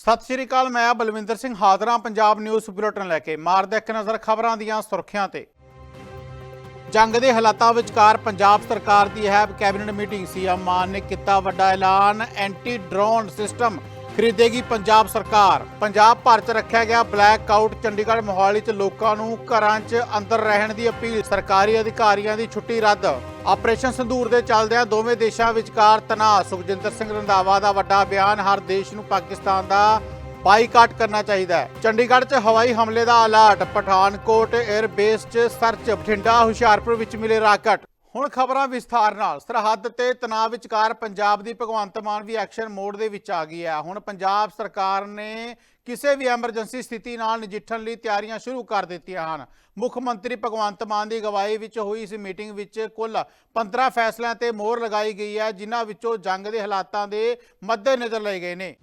ਸਤਿ ਸ਼੍ਰੀ ਅਕਾਲ, ਮੈਂ ਬਲਵਿੰਦਰ ਸਿੰਘ ਹਾਜ਼ਰਾਂ ਪੰਜਾਬ ਨਿਊਜ਼ ਬੁਲੇਟਿਨ ਲੈ ਕੇ। ਮਾਰਦੇ ਇੱਕ ਨਜ਼ਰ ਖਬਰਾਂ ਦੀਆਂ ਸੁਰਖੀਆਂ ਤੇ। ਜੰਗ ਦੇ ਹਾਲਾਤਾਂ ਵਿਚਕਾਰ ਪੰਜਾਬ ਸਰਕਾਰ ਦੀ ਹੈ ਕੈਬਨਿਟ ਮੀਟਿੰਗ। ਸੀਐਮ ਮਾਨ ਨੇ ਕੀਤਾ ਵੱਡਾ ਐਲਾਨ। ਐਂਟੀ ਡਰੋਨ ਸਿਸਟਮ ਖਰੀਦੇਗੀ ਪੰਜਾਬ ਸਰਕਾਰ। ਪੰਜਾਬ ਭਰ 'ਚ ਰੱਖਿਆ ਗਿਆ ਬਲੈਕ ਆਊਟ ਚੰਡੀਗੜ੍ਹ ਮੋਹਾਲੀ 'ਚ ਲੋਕਾਂ ਨੂੰ ਘਰਾਂ 'ਚ ਅੰਦਰ ਰਹਿਣ ਦੀ ਅਪੀਲ। ਸਰਕਾਰੀ ਅਧਿਕਾਰੀਆਂ ਦੀ ਛੁੱਟੀ ਰੱਦ। ਆਪਰੇਸ਼ਨ ਸੰਧੂਰ ਦੇ ਚੱਲਦਿਆਂ ਦੋਵੇਂ ਦੇਸ਼ਾਂ ਵਿਚਕਾਰ ਤਣਾਅ। ਸੁਖਜਿੰਦਰ ਸਿੰਘ ਰੰਧਾਵਾ ਦਾ ਵੱਡਾ ਬਿਆਨ, ਹਰ ਦੇਸ਼ ਨੂੰ ਪਾਕਿਸਤਾਨ ਦਾ ਬਾਈਕਾਟ ਕਰਨਾ ਚਾਹੀਦਾ ਹੈ। ਚੰਡੀਗੜ੍ਹ 'ਚ ਹਵਾਈ ਹਮਲੇ ਦਾ ਅਲਰਟ ਪਠਾਨਕੋਟ 에ਅਰ ਬੇਸ 'ਚ ਸਰਚ ਬਠਿੰਡਾ ਹੁਸ਼ਿਆਰਪੁਰ ਵਿੱਚ ਮਿਲੇ ਰਾਕਟ। ਹੁਣ ਖਬਰਾਂ ਵਿਸਥਾਰ ਨਾਲ। ਸਰਹੱਦ ਤੇ ਤਣਾਅ ਵਿਚਕਾਰ ਪੰਜਾਬ ਦੀ ਭਗਵੰਤ ਮਾਨ ਵੀ ਐਕਸ਼ਨ ਮੋਡ ਦੇ ਵਿੱਚ ਆ ਗਈ ਹੈ। ਹੁਣ ਪੰਜਾਬ ਸਰਕਾਰ ਨੇ ਕਿਸੇ ਵੀ ਐਮਰਜੈਂਸੀ ਸਥਿਤੀ ਨਾਲ ਨਜਿੱਠਣ ਲਈ ਤਿਆਰੀਆਂ ਸ਼ੁਰੂ ਕਰ ਦਿੱਤੀਆਂ ਹਨ। ਮੁੱਖ ਮੰਤਰੀ ਭਗਵੰਤ ਮਾਨ ਦੀ ਅਗਵਾਈ ਵਿੱਚ ਹੋਈ ਇਸ ਮੀਟਿੰਗ ਵਿੱਚ ਕੁੱਲ 15 ਫੈਸਲਿਆਂ ਤੇ ਮੋਹਰ ਲਗਾਈ ਗਈ ਹੈ, ਜਿਨ੍ਹਾਂ ਵਿੱਚੋਂ ਜੰਗ ਦੇ ਹਾਲਾਤਾਂ ਦੇ ਮੱਦੇਨਜ਼ਰ ਲਏ ਗਏ ਨੇ।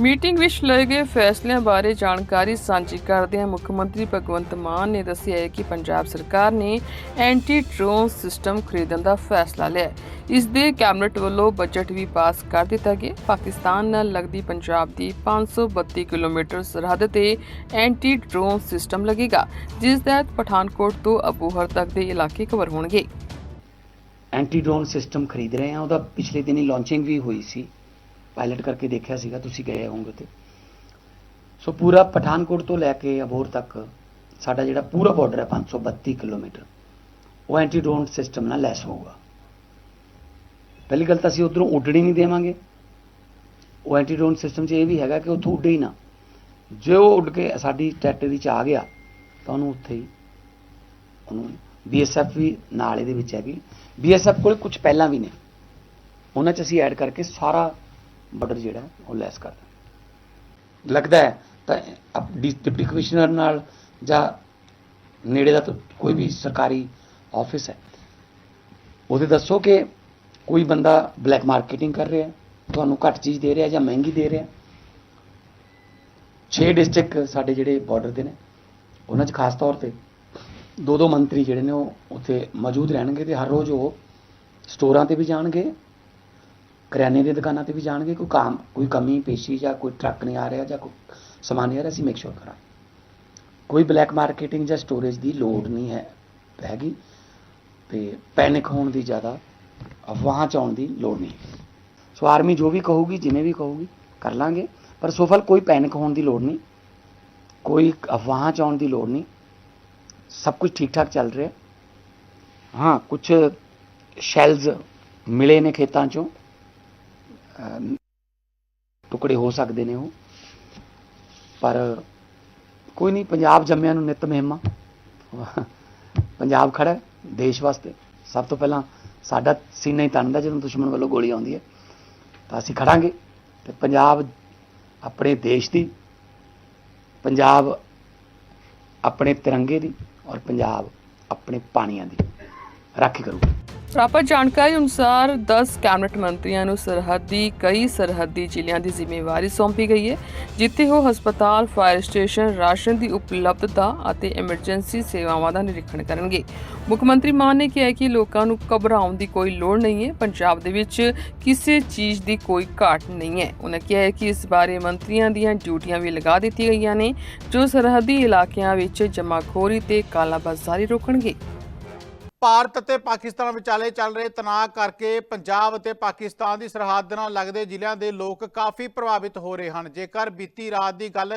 ਮੀਟਿੰਗ ਵਿੱਚ ਲਏ ਗਏ ਫੈਸਲਿਆਂ ਬਾਰੇ ਜਾਣਕਾਰੀ ਸਾਂਝੀ ਕਰਦਿਆਂ ਮੁੱਖ ਮੰਤਰੀ ਭਗਵੰਤ ਮਾਨ ਨੇ ਦੱਸਿਆ ਹੈ ਕਿ ਪੰਜਾਬ ਸਰਕਾਰ ਨੇ ਐਂਟੀ ਡਰੋਨ ਸਿਸਟਮ ਖਰੀਦਣ ਦਾ ਫੈਸਲਾ ਲਿਆ ਇਸ ਦੇ ਕੈਬਨਿਟ ਵੱਲੋਂ ਬਜਟ ਵੀ ਪਾਸ ਕਰ ਦਿੱਤਾ ਗਿਆ ਪਾਕਿਸਤਾਨ ਨਾਲ ਲੱਗਦੀ ਪੰਜਾਬ ਦੀ 532 ਕਿਲੋਮੀਟਰ ਸਰਹੱਦ ਤੇ ਐਂਟੀ ਡਰੋਨ ਸਿਸਟਮ ਲੱਗੇਗਾ, ਜਿਸ ਤਹਿਤ ਪਠਾਨਕੋਟ ਤੋਂ ਅਬੂਹਰ ਤੱਕ ਦੇ ਇਲਾਕੇ ਕਵਰ ਹੋਣਗੇ। ਐਂਟੀ ਡਰੋਨ ਸਿਸਟਮ ਖਰੀਦ ਰਹੇ ਹਾਂ। ਉਹਦਾ ਪਿਛਲੇ ਦਿਨੀ ਲਾਂਚਿੰਗ ਵੀ ਹੋਈ ਸੀ। ਪਾਇਲਟ ਕਰਕੇ ਦੇਖਿਆ ਸੀਗਾ, ਤੁਸੀਂ ਗਏ ਹੋਵੋਗੇ ਤੇ ਸੋ ਪੂਰਾ ਪਠਾਨਕੋਟ ਤੋਂ ਲੈ ਕੇ ਅਬੋਰ ਤੱਕ ਸਾਡਾ ਜਿਹੜਾ ਪੂਰਾ ਬਾਰਡਰ ਹੈ 532 ਕਿਲੋਮੀਟਰ, ਉਹ ਐਂਟੀ ਡਰੋਨ ਸਿਸਟਮ ਨਾਲ ਲੈਸ ਹੋਊਗਾ। ਪਹਿਲੀ ਗੱਲ ਤਾਂ ਅਸੀਂ ਉਧਰੋਂ ਉੱਡਣੀ ਨਹੀਂ ਦੇਵਾਂਗੇ। ਉਹ ਐਂਟੀ ਡਰੋਨ ਸਿਸਟਮ 'ਚ ਇਹ ਵੀ ਹੈਗਾ ਕਿ ਉੱਥੋਂ ਉੱਡੇ ਹੀ ਨਾ। ਜੇ ਉਹ ਉੱਡ ਕੇ ਸਾਡੀ ਟੈਰੀਟਰੀ 'ਚ ਆ ਗਿਆ, ਤਾਂ ਉਹਨੂੰ ਉੱਥੇ ਹੀ ਉਹਨੂੰ ਬੀਐਸਐਫ ਵੀ ਨਾਲ ਇਹਦੇ ਵਿੱਚ ਹੈਗੀ। ਬੀਐਸਐਫ ਕੋਲ ਕੁਝ ਪਹਿਲਾਂ ਵੀ ਨੇ। ਉਹਨਾਂ 'ਚ ਅਸੀਂ ਐਡ ਕਰਕੇ ਸਾਰਾ ਬਾਰਡਰ ਜਿਹੜਾ, ਉਹ ਲੈਸ ਕਰ ਦਾਂਗੇ ਲੱਗਦਾ ਹੈ, ਤਾਂ ਅਪ- ਡਿਪਟੀ ਕਮਿਸ਼ਨਰ ਨਾਲ ਜਾਂ ਨੇੜੇ ਦਾ ਕੋਈ ਵੀ ਸਰਕਾਰੀ ਆਫਿਸ ਹੈ। ਉਹਦੇ ਦੱਸੋ ਕਿ ਕੋਈ ਬੰਦਾ ਬਲੈਕ ਮਾਰਕੀਟਿੰਗ ਕਰ ਰਿਹਾ, ਤੁਹਾਨੂੰ ਘੱਟ ਚੀਜ਼ ਦੇ ਰਿਹਾ ਜਾਂ ਮਹਿੰਗੀ ਦੇ ਰਿਹਾ? 6 ਡਿਸਟ੍ਰਿਕਟ ਸਾਡੇ ਜਿਹੜੇ ਬਾਰਡਰ ਦੇ ਨੇ, ਉਹਨਾਂ 'ਚ ਖਾਸ ਤੌਰ ਤੇ ਦੋ ਦੋ ਮੰਤਰੀ ਜਿਹੜੇ ਨੇ ਉਹ ਉੱਥੇ ਮੌਜੂਦ ਰਹਿਣਗੇ ਤੇ ਹਰ ਰੋਜ਼ ਉਹ ਸਟੋਰਾਂ ਤੇ ਵੀ ਜਾਣਗੇ ਕਰਿਆਨੇ ਦੀਆਂ ਦੁਕਾਨਾਂ ਤੇ ਵੀ ਜਾਣਗੇ ਕੋਈ ਕੰਮ ਕੋਈ ਕਮੀ ਪੇਸ਼ੀ ਜਾਂ ਕੋਈ ਟਰੱਕ ਨਹੀਂ ਆ ਰਿਹਾ ਜਾਂ ਕੋਈ ਸਮਾਨ ਨਹੀਂ ਆ ਰਿਹਾ ਅਸੀਂ ਮੇਕ ਸ਼ੋਰ ਕਰਾਂਗੇ। ਕੋਈ ਬਲੈਕ ਮਾਰਕੀਟਿੰਗ ਜਾਂ ਸਟੋਰੇਜ ਦੀ ਲੋੜ ਨਹੀਂ ਹੈ ਹੈਗੀ। ਤੇ ਪੈਨਿਕ ਹੋਣ ਦੀ ਜ਼ਿਆਦਾ ਅਫਵਾਹਾਂ ਚ ਆਉਣ ਦੀ ਲੋੜ ਨਹੀਂ। ਸੋ ਆਰਮੀ ਜੋ ਵੀ ਕਹੂਗੀ ਜਿਵੇਂ ਵੀ ਕਹੂਗੀ ਕਰ ਲਾਂਗੇ। ਪਰ ਸੋਫਲ ਕੋਈ ਪੈਨਿਕ ਹੋਣ ਦੀ ਲੋੜ ਨਹੀਂ। ਕੋਈ ਅਫਵਾਹਾਂ ਚ ਆਉਣ ਦੀ ਲੋੜ ਨਹੀਂ। ਸਭ ਕੁਝ ਠੀਕ ਠਾਕ ਚੱਲ ਰਿਹਾ। ਹਾਂ ਕੁਝ ਸ਼ੈਲਸ ਮਿਲੇ ਨੇ ਖੇਤਾਂ ਚੋਂ। ਅਮ, ਟੁਕੜੇ ਹੋ ਸਕਦੇ ਨੇ ਉਹ। ਪਰ ਕੋਈ ਨਹੀਂ, ਪੰਜਾਬ ਜੰਮਿਆਂ ਨੂੰ ਨਿਤ ਮਹਿਮਾ। ਪੰਜਾਬ ਖੜਾ ਦੇਸ਼ ਵਾਸਤੇ। ਸਭ ਤੋਂ ਪਹਿਲਾਂ ਸਾਡਾ ਸੀਨਾ ਹੀ ਤਣਦਾ ਜਦੋਂ ਦੁਸ਼ਮਣ ਵੱਲੋਂ ਗੋਲੀ ਆਉਂਦੀ ਹੈ ਤਾਂ ਅਸੀਂ ਖੜਾਂਗੇ ਤੇ ਪੰਜਾਬ ਆਪਣੇ ਦੇਸ਼ ਦੀ, ਪੰਜਾਬ ਆਪਣੇ ਤਿਰੰਗੇ ਦੀ ਔਰ ਪੰਜਾਬ ਆਪਣੇ ਪਾਣੀਆਂ ਦੀ। ਰਾਖੀ ਕਰੂਗਾ। ਪ੍ਰਾਪਤ ਜਾਣਕਾਰੀ ਅਨੁਸਾਰ 10 ਕੈਬਨਿਟ ਮੰਤਰੀਆਂ ਨੂੰ ਸਰਹੱਦੀ, ਕਈ ਸਰਹੱਦੀ ਜ਼ਿਲ੍ਹਿਆਂ ਦੀ ਜ਼ਿੰਮੇਵਾਰੀ ਸੌਂਪੀ ਗਈ ਹੈ, ਜਿੱਥੇ ਉਹ ਹਸਪਤਾਲ, ਫਾਇਰ ਸਟੇਸ਼ਨ, ਰਾਸ਼ਨ ਦੀ ਉਪਲਬਧਤਾ ਅਤੇ ਐਮਰਜੈਂਸੀ ਸੇਵਾਵਾਂ ਦਾ ਨਿਰੀਖਣ ਕਰਨਗੇ। ਮੁੱਖ ਮੰਤਰੀ ਮਾਨ ਨੇ ਕਿਹਾ ਕਿ ਲੋਕਾਂ ਨੂੰ ਘਬਰਾਉਣ ਦੀ ਕੋਈ ਲੋੜ ਨਹੀਂ ਹੈ, ਪੰਜਾਬ ਦੇ ਵਿੱਚ ਕਿਸੇ ਚੀਜ਼ ਦੀ ਕੋਈ ਘਾਟ ਨਹੀਂ ਹੈ। ਉਹਨਾਂ ਕਿਹਾ ਹੈ ਕਿ ਇਸ ਬਾਰੇ ਮੰਤਰੀਆਂ ਦੀਆਂ ਡਿਊਟੀਆਂ ਵੀ ਲਗਾ ਦਿੱਤੀਆਂ ਗਈਆਂ ਨੇ, ਜੋ ਸਰਹੱਦੀ ਇਲਾਕਿਆਂ ਵਿੱਚ ਜਮਾਖੋਰੀ ਤੇ ਕਾਲਾਬਾਜ਼ਾਰੀ ਰੋਕਣਗੇ। ਭਾਰਤ ਅਤੇ ਪਾਕਿਸਤਾਨ ਵਿਚਾਲੇ ਚੱਲ ਰਹੇ ਤਣਾਅ ਕਰਕੇ ਪੰਜਾਬ ਅਤੇ ਪਾਕਿਸਤਾਨ ਦੀ ਸਰਹੱਦ ਨਾਲ ਲੱਗਦੇ ਜ਼ਿਲ੍ਹਿਆਂ ਦੇ ਲੋਕ ਕਾਫੀ ਪ੍ਰਭਾਵਿਤ ਹੋ ਰਹੇ ਹਨ। ਜੇਕਰ ਬੀਤੀ ਰਾਤ ਦੀ ਗੱਲ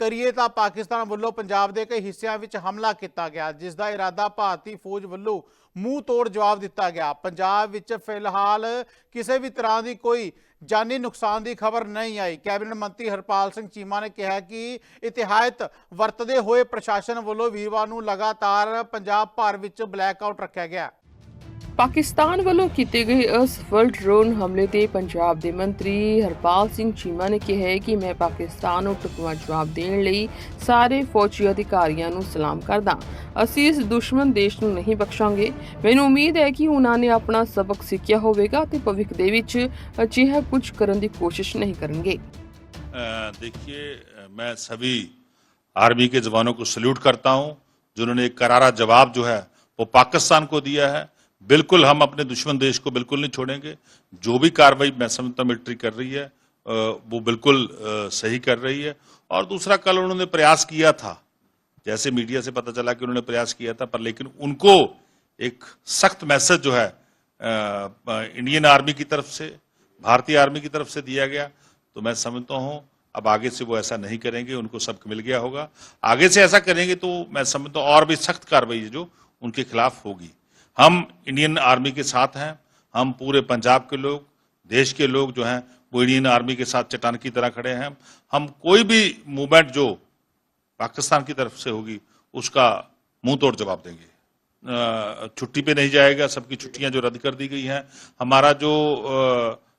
ਕਰੀਏ ਤਾਂ ਪਾਕਿਸਤਾਨ ਵੱਲੋਂ ਪੰਜਾਬ ਦੇ ਕਈ ਹਿੱਸਿਆਂ ਵਿੱਚ ਹਮਲਾ ਕੀਤਾ ਗਿਆ, ਜਿਸ ਦਾ ਇਰਾਦਾ ਭਾਰਤੀ ਫੌਜ ਵੱਲੋਂ ਮੂੰਹ ਤੋੜ ਜਵਾਬ ਦਿੱਤਾ ਗਿਆ। ਪੰਜਾਬ ਵਿੱਚ ਫਿਲਹਾਲ ਕਿਸੇ ਵੀ ਤਰ੍ਹਾਂ ਦੀ ਕੋਈ ਜਾਨੀ ਨੁਕਸਾਨ ਦੀ ਖਬਰ ਨਹੀਂ ਆਈ। ਕੈਬਨਿਟ ਮੰਤਰੀ ਹਰਪਾਲ ਸਿੰਘ ਚੀਮਾ ਨੇ ਕਿਹਾ ਕਿ ਇਤਿਹਾਤ ਵਰਤਦੇ ਹੋਏ ਪ੍ਰਸ਼ਾਸਨ ਵੱਲੋਂ ਵੀਰਵਾਰ ਨੂੰ ਲਗਾਤਾਰ ਪੰਜਾਬ ਭਰ ਵਿੱਚ ਬਲੈਕ ਆਊਟ ਰੱਖਿਆ ਗਿਆ। ਪਾਕਿਸਤਾਨ ਵੱਲੋਂ ਕੀਤੇ ਗਏ ਅਸਫਲ ਡਰੋਨ ਹਮਲੇ ਤੇ ਪੰਜਾਬ ਦੇ ਮੰਤਰੀ ਹਰਪਾਲ ਸਿੰਘ ਚੀਮਾ ਨੇ ਕਿਹਾ ਹੈ ਕਿ ਮੈਂ ਪਾਕਿਸਤਾਨ ਨੂੰ ਟੁਕਵਾ ਜਵਾਬ ਦੇਣ ਲਈ ਸਾਰੇ ਫੌਜੀ ਅਧਿਕਾਰੀਆਂ ਨੂੰ ਸਲਾਮ ਕਰਦਾ ਅਸੀਂ ਇਸ ਦੁਸ਼ਮਣ ਦੇਸ਼ ਨੂੰ ਨਹੀਂ ਬਖਸ਼ਾਂਗੇ ਮੈਨੂੰ ਉਮੀਦ ਹੈ ਕਿ ਉਹਨਾਂ ਨੇ ਆਪਣਾ ਸਬਕ ਸਿੱਖਿਆ ਹੋਵੇਗਾ ਤੇ ਭਵਿੱਖ ਦੇ ਵਿੱਚ ਅਜਿਹਾ ਕੁਝ ਕਰਨ ਦੀ ਕੋਸ਼ਿਸ਼ ਨਹੀਂ ਕਰਨਗੇ अ, देखिए अ, मैं सभी आर्मी के जवानों को सल्यूट करता हूं जिन्होंने एक करारा जवाब जो है वो पाकिस्तान को दिया है बिल्कुल हम अपने दुश्मन देश को बिल्कुल नहीं छोड़ेंगे। जो भी कार्रवाई मैं समझता मिलिट्री कर रही है वो बिल्कुल सही कर रही है। और दूसरा, कल उन्होंने प्रयास किया था, जैसे मीडिया से पता चला कि उन्होंने प्रयास किया था, पर लेकिन उनको एक सख्त मैसेज जो है इंडियन आर्मी की तरफ़ से, भारतीय आर्मी की तरफ़ से दिया गया। तो मैं समझता हूँ, अब आगे से वो ऐसा नहीं करेंगे, उनको सबक मिल गया होगा। आगे से ऐसा करेंगे तो मैं समझता हूँ और भी सख्त कार्रवाई जो उनके खिलाफ होगी। हम इंडियन आर्मी के साथ हैं, हम पूरे पंजाब के लोग, देश के लोग जो हैं, वो इंडियन आर्मी के साथ चट्टान की तरह खड़े हैं। हम कोई भी मूवमेंट जो पाकिस्तान की तरफ़ से होगी, उसका मुँह तोड़ जवाब देंगे। छुट्टी पे नहीं जाएगा, सबकी छुट्टियाँ जो रद्द कर दी गई हैं। हमारा जो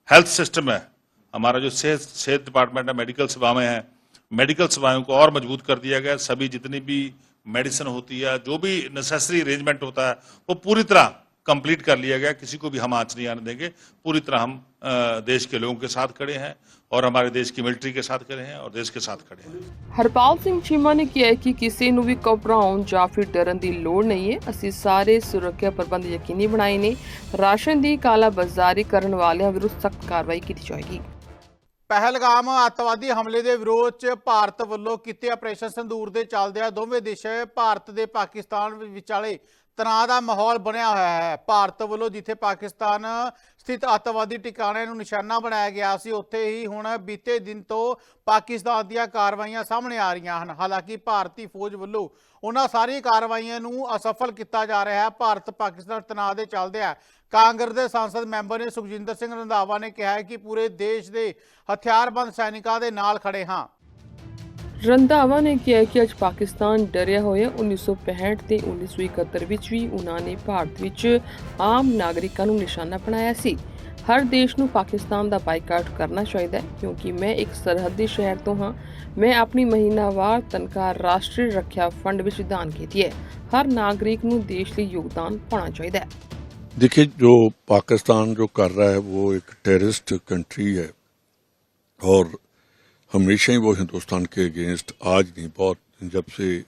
हेल्थ सिस्टम है, हमारा जो सेहत सेहत डिपार्टमेंट है मेडिकल सेवाएँ हैं मेडिकल सेवाओं को और मज़बूत कर दिया गया सभी जितनी भी मेडिसिन होती है जो भी नेसेसरी अरेंजमेंट होता है वो पूरी तरह कंप्लीट कर लिया गया किसी को भी हम आंच नहीं आने देंगे पूरी तरह हम अ, देश के लोगों के साथ खड़े हैं और हमारे देश की मिलिट्री के साथ खड़े हैं और देश के साथ खड़े हैं ਹਰਪਾਲ ਸਿੰਘ ਚੀਮਾ ਨੇ ਕਿਹਾ ਹੈ ਕਿ ਕਿਸੇ ਨੂੰ ਵੀ ਘਬਰਾਉਣ ਜਾਂ ਫਿਰ ਡਰਨ ਦੀ ਲੋੜ ਨਹੀਂ ਹੈ ਅਸੀਂ ਸਾਰੇ ਸੁਰੱਖਿਆ ਪ੍ਰਬੰਧ ਯਕੀਨੀ ਬਣਾਏ ਨੇ ਰਾਸ਼ਨ ਦੀ ਕਾਲਾਬਾਜ਼ਾਰੀ ਕਰਨ ਵਾਲਿਆਂ ਵਿਰੁੱਧ ਸਖਤ ਕਾਰਵਾਈ ਕੀਤੀ ਜਾਏਗੀ ਪਹਿਲਗਾਮ ਅੱਤਵਾਦੀ ਹਮਲੇ ਦੇ ਵਿਰੋਧ 'ਚ ਭਾਰਤ ਵੱਲੋਂ ਕੀਤੇ ਆਪਰੇਸ਼ਨ ਸੰਦੂਰ ਦੇ ਚੱਲਦਿਆਂ ਦੋਵੇਂ ਦੇਸ਼, ਭਾਰਤ ਦੇ ਪਾਕਿਸਤਾਨ ਵਿਚਾਲੇ ਤਣਾਅ ਦਾ ਮਾਹੌਲ ਬਣਿਆ ਹੋਇਆ ਹੈ। ਭਾਰਤ ਵੱਲੋਂ ਜਿੱਥੇ ਪਾਕਿਸਤਾਨ ਸਥਿਤ ਅੱਤਵਾਦੀ ਟਿਕਾਣਿਆਂ ਨੂੰ ਨਿਸ਼ਾਨਾ ਬਣਾਇਆ ਗਿਆ ਸੀ। ਉੱਥੇ ਹੀ ਹੁਣ ਬੀਤੇ ਦਿਨ ਤੋਂ ਪਾਕਿਸਤਾਨ ਦੀਆਂ ਕਾਰਵਾਈਆਂ ਸਾਹਮਣੇ ਆ ਰਹੀਆਂ ਹਨ। ਹਾਲਾਂਕਿ ਭਾਰਤੀ ਫੌਜ ਵੱਲੋਂ ਉਹਨਾਂ ਸਾਰੀਆਂ ਕਾਰਵਾਈਆਂ ਨੂੰ ਅਸਫਲ ਕੀਤਾ ਜਾ ਰਿਹਾ ਹੈ। ਭਾਰਤ ਪਾਕਿਸਤਾਨ ਤਣਾਅ ਦੇ ਚੱਲਦਿਆਂ ਕਾਂਗਰਸ ਦੇ ਸੰਸਦ ਮੈਂਬਰ ਨੇ ਸੁਖਜਿੰਦਰ ਸਿੰਘ ਰੰਧਾਵਾ ਨੇ ਕਿਹਾ ਹੈ ਕਿ ਪੂਰੇ ਦੇਸ਼ ਦੇ ਹਥਿਆਰਬੰਦ ਸੈਨਿਕਾਂ ਦੇ ਨਾਲ ਖੜੇ ਹਾਂ। ਰੰਧਾਵਾ ਨੇ ਕਿਹਾ ਕਿ ਅੱਜ ਪਾਕਿਸਤਾਨ ਡਰਿਆ ਹੋਇਆ 1965 ਤੇ 1971 ਵਿੱਚ ਵੀ ਉਹਨਾਂ ਨੇ ਭਾਰਤ ਵਿੱਚ ਆਮ ਨਾਗਰਿਕਾਂ ਨੂੰ ਨਿਸ਼ਾਨਾ ਬਣਾਇਆ ਸੀ ਹਰ ਦੇਸ਼ ਨੂੰ ਪਾਕਿਸਤਾਨ ਦਾ ਬਾਈਕਾਟ ਕਰਨਾ ਚਾਹੀਦਾ ਹੈ ਕਿਉਂਕਿ ਮੈਂ ਇੱਕ ਸਰਹੱਦੀ ਸ਼ਹਿਰ ਤੋਂ ਹਾਂ ਮੈਂ ਆਪਣੀ ਮਹੀਨਾਵਾਰ ਤਨਖਾਹ ਰਾਸ਼ਟਰੀ ਰੱਖਿਆ ਫੰਡ ਵਿੱਚ ਦਾਨ ਕੀਤੀ ਹੈ ਹਰ ਨਾਗਰਿਕ ਨੂੰ ਦੇਸ਼ ਲਈ ਯੋਗਦਾਨ ਪਾਉਣਾ ਚਾਹੀਦਾ ਹੈ देखिए जो पाकिस्तान जो कर रहा है वो एक टेररिस्ट कंट्री है और हमेशा ही वो हिंदुस्तान के अगेंस्ट आज नहीं, बहुत जब से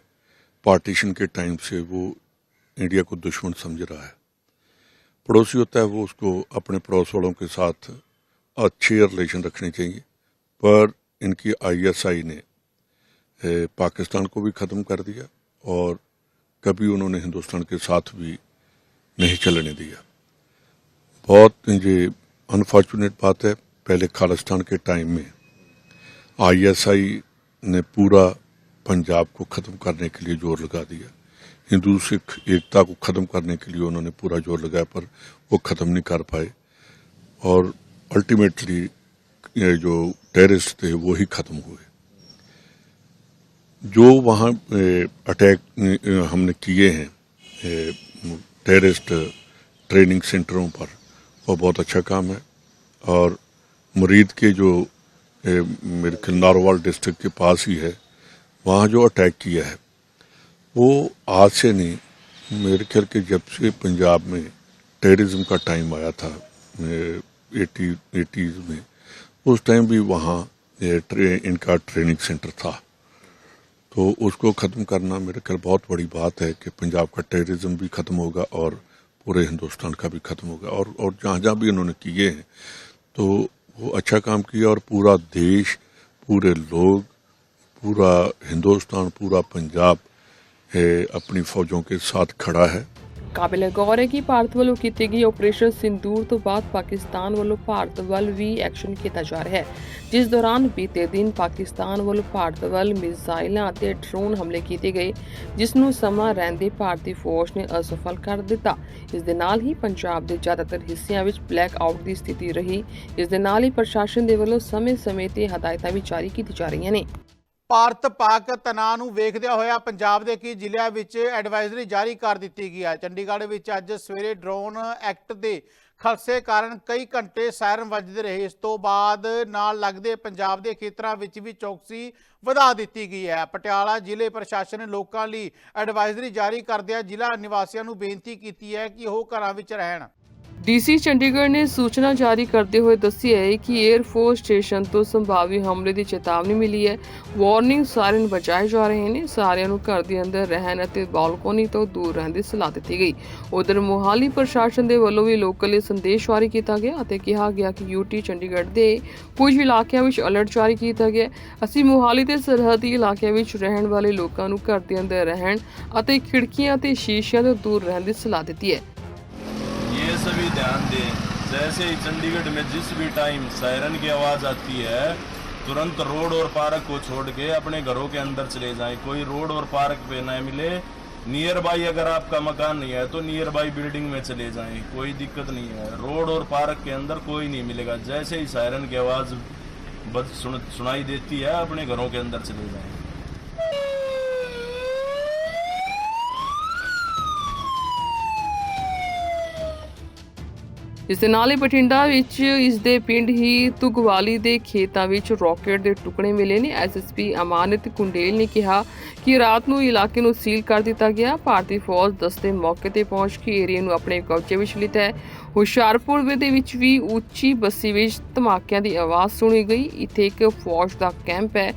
पार्टीशन के टाइम से वो इंडिया को दुश्मन समझ रहा है। पड़ोसी होता है वो उसको अपने पड़ोस वालों के साथ अच्छे रिलेशन रखने चाहिए, पर इनकी आईएसआई ने पाकिस्तान को भी ख़त्म कर दिया और कभी उन्होंने हिंदुस्तान के साथ भी नहीं चलने दिया। बहुत ये अनफॉर्चुनेट बात है, पहले खालिस्तान के टाइम में आईएसआई ने पूरा पंजाब को ख़त्म करने के लिए ज़ोर लगा दिया। हिंदू, सिख, एकता को ख़त्म करने के लिए उन्होंने पूरा ज़ोर लगाया, पर वो ख़त्म नहीं कर पाए। और अल्टीमेटली ये जो टेररिस्ट थे, वो ही ख़त्म हुए। जो वहाँ अटैक हमने किए हैं टेररिस्ट ट्रेनिंग सेंटरों पर, वो बहुत अच्छा काम है। और मुरीद के जो ए, मेरे ख्याल नारोवाल डिस्ट्रिक्ट के पास ही है वहाँ जो अटैक किया है वो आज से नहीं मेरे ख्याल के जब से पंजाब में टेररिज्म का टाइम आया था एटी एटीज़ में उस टाइम भी वहाँ ट्रे, इनका ट्रेनिंग सेंटर था। तो उसको ख़त्म करना मेरे ख्याल बहुत बड़ी बात है कि पंजाब का टेररिज्म भी ख़त्म होगा और पूरे हिंदुस्तान का भी ख़त्म होगा और और जहाँ जहाँ भी इन्होंने किए हैं तो वो अच्छा काम किया और पूरा देश पूरे लोग पूरा हिंदुस्तान पूरा पंजाब ए, अपनी फौजों के साथ खड़ा है ਕਾਬਿਲ ਗੌਰ ਹੈ ਕਿ ਭਾਰਤ ਵੱਲੋਂ ਕੀਤੀ ਗਈ ਆਪਰੇਸ਼ਨ ਸਿੰਦੂਰ ਤੋਂ ਬਾਅਦ ਪਾਕਿਸਤਾਨ ਵੱਲੋਂ ਭਾਰਤ ਵੱਲ ਵੀ ਐਕਸ਼ਨ ਕੀਤਾ ਜਾ ਰਿਹਾ ਹੈ। ਜਿਸ ਦੌਰਾਨ ਬੀਤੇ ਦਿਨ ਪਾਕਿਸਤਾਨ ਵੱਲੋਂ ਭਾਰਤ ਵੱਲ ਮਿਜ਼ਾਈਲਾਂ ਅਤੇ ਡਰੋਨ ਹਮਲੇ ਕੀਤੇ ਗਏ, ਜਿਸ ਨੂੰ ਸਮਾਂ ਰਹਿੰਦੇ ਭਾਰਤੀ ਫੌਜ ਨੇ ਅਸਫਲ ਕਰ ਦਿੱਤਾ। ਇਸ ਦੇ ਨਾਲ ਹੀ ਪੰਜਾਬ ਦੇ ਜ਼ਿਆਦਾਤਰ ਹਿੱਸਿਆਂ ਵਿੱਚ ਬਲੈਕ ਆਊਟ ਦੀ ਸਥਿਤੀ ਰਹੀ। ਇਸ ਦੇ ਨਾਲ ਹੀ ਪ੍ਰਸ਼ਾਸਨ ਦੇ ਵੱਲੋਂ ਸਮੇਂ-ਸਮੇਂ ਤੇ ਹਦਾਇਤਾਂ ਵੀ ਜਾਰੀ ਕੀਤੀ ਜਾ ਰਹੀਆਂ ਨੇ। ਭਾਰਤ ਪਾਕ ਤਣਾਅ ਨੂੰ ਵੇਖਦਿਆਂ ਹੋਇਆ ਪੰਜਾਬ ਦੇ ਕਈ ਜ਼ਿਲ੍ਹਿਆਂ ਵਿੱਚ ਐਡਵਾਈਜ਼ਰੀ ਜਾਰੀ ਕਰ ਦਿੱਤੀ ਗਈ ਹੈ। ਚੰਡੀਗੜ੍ਹ ਵਿੱਚ ਅੱਜ ਸਵੇਰੇ ਡਰੋਨ ਐਕਟ ਦੇ ਖਲਸੇ ਕਾਰਨ ਕਈ ਘੰਟੇ ਸਾਇਰਨ ਵੱਜਦੇ ਰਹੇ। ਇਸ ਤੋਂ ਬਾਅਦ ਨਾਲ ਲੱਗਦੇ ਪੰਜਾਬ ਦੇ ਖੇਤਰਾਂ ਵਿੱਚ ਵੀ ਚੌਕਸੀ ਵਧਾ ਦਿੱਤੀ ਗਈ ਹੈ। ਪਟਿਆਲਾ ਜ਼ਿਲ੍ਹੇ ਪ੍ਰਸ਼ਾਸਨ ਨੇ ਲੋਕਾਂ ਲਈ ਐਡਵਾਈਜ਼ਰੀ ਜਾਰੀ ਕਰਦਿਆਂ ਜ਼ਿਲ੍ਹਾ ਨਿਵਾਸੀਆਂ ਨੂੰ ਬੇਨਤੀ ਕੀਤੀ ਹੈ ਕਿ ਉਹ ਘਰਾਂ ਵਿੱਚ ਰਹਿਣ। ਡੀਸੀ ਚੰਡੀਗੜ੍ਹ ਨੇ ਸੂਚਨਾ ਜਾਰੀ ਕਰਦੇ ਹੋਏ ਦੱਸਿਆ ਹੈ ਕਿ 에ਅਰ ਫੋਰਸ ਸਟੇਸ਼ਨ ਤੋਂ ਸੰਭਾਵੀ ਹਮਲੇ ਦੀ ਚੇਤਾਵਨੀ ਮਿਲੀ ਹੈ। ਵਾਰਨਿੰਗ ਸਾਰਿਆਂ ਨੂੰ ਬਚਾਏ ਜਾ ਰਹੇ ਨੇ। ਸਾਰਿਆਂ ਨੂੰ ਘਰ ਦੇ ਅੰਦਰ ਰਹਿਣ ਅਤੇ ਬਾਲਕੋਨੀ ਤੋਂ ਦੂਰ ਰਹਿਣ ਦੀ ਸਲਾਹ ਦਿੱਤੀ ਗਈ। ਉਧਰ ਮੋਹਾਲੀ ਪ੍ਰਸ਼ਾਸਨ ਦੇ ਵੱਲੋਂ ਵੀ ਲੋਕਾਂ ਲਈ ਸੰਦੇਸ਼ ਜਾਰੀ ਕੀਤਾ ਗਿਆ ਅਤੇ ਕਿਹਾ ਗਿਆ ਕਿ ਯੂਟੀ ਚੰਡੀਗੜ੍ਹ ਦੇ ਕੁਝ ਇਲਾਕਿਆਂ ਵਿੱਚ ਅਲਰਟ ਜਾਰੀ ਕੀਤਾ ਗਿਆ ਅਸੀਂ ਮੋਹਾਲੀ ਦੇ ਸਰਹੱਦੀ ਇਲਾਕਿਆਂ ਵਿੱਚ ਰਹਿਣ ਵਾਲੇ ਲੋਕਾਂ ਨੂੰ ਘਰ ਦੇ ਅੰਦਰ ਰਹਿਣ ਅਤੇ ਖਿੜਕੀਆਂ ਤੇ ਸ਼ੀਸ਼ਿਆਂ ਤੋਂ ਦੂਰ ਰਹਿਣ ਦੀ ਸਲਾਹ ਦਿੱਤੀ ਹੈ। ध्यान दें जैसे ही चंडीगढ़ में जिस भी टाइम सायरन की आवाज़ आती है तुरंत रोड और पार्क को छोड़ के अपने घरों के अंदर चले जाएँ। कोई रोड और पार्क पे न मिले। नियर बाई अगर आपका मकान नहीं है तो नियर बाई बिल्डिंग में चले जाएँ। कोई दिक्कत नहीं है। रोड और पार्क के अंदर कोई नहीं मिलेगा। जैसे ही सायरन की आवाज़ सुन, सुनाई देती है अपने घरों के अंदर चले जाएँ। ਇਸ ਦੇ ਨਾਲ ਹੀ ਬਠਿੰਡਾ ਵਿੱਚ ਇਸ ਦੇ ਪਿੰਡ ਹੀ ਤੁਗਵਾਲੀ ਦੇ ਖੇਤਾਂ ਵਿੱਚ ਰਾਕੇਟ ਦੇ ਟੁਕੜੇ ਮਿਲੇ ਨੇ। ਐਸਐਸਪੀ ਅਮਾਨਤ ਕੁੰਡੇਲ ਨੇ ਕਿਹਾ ਕਿ ਰਾਤ ਨੂੰ ਇਲਾਕੇ ਨੂੰ ਸੀਲ ਕਰ ਦਿੱਤਾ ਗਿਆ। ਭਾਰਤੀ ਫੌਜ ਦਸਤੇ ਮੌਕੇ ਤੇ ਪਹੁੰਚ ਕੇ ਏਰੀਆ ਨੂੰ ਆਪਣੇ ਕਬਜ਼ੇ ਵਿੱਚ ਲਿੱਤਾ ਹੈ। ਹੁਸ਼ਿਆਰਪੁਰ ਦੇ ਵਿੱਚ ਵੀ ਉੱਚੀ ਬੱਸੀ ਵਿੱਚ ਧਮਾਕਿਆਂ ਦੀ ਆਵਾਜ਼ ਸੁਣੀ ਗਈ। ਇੱਥੇ ਇੱਕ ਫੌਜ ਦਾ ਕੈਂਪ ਹੈ।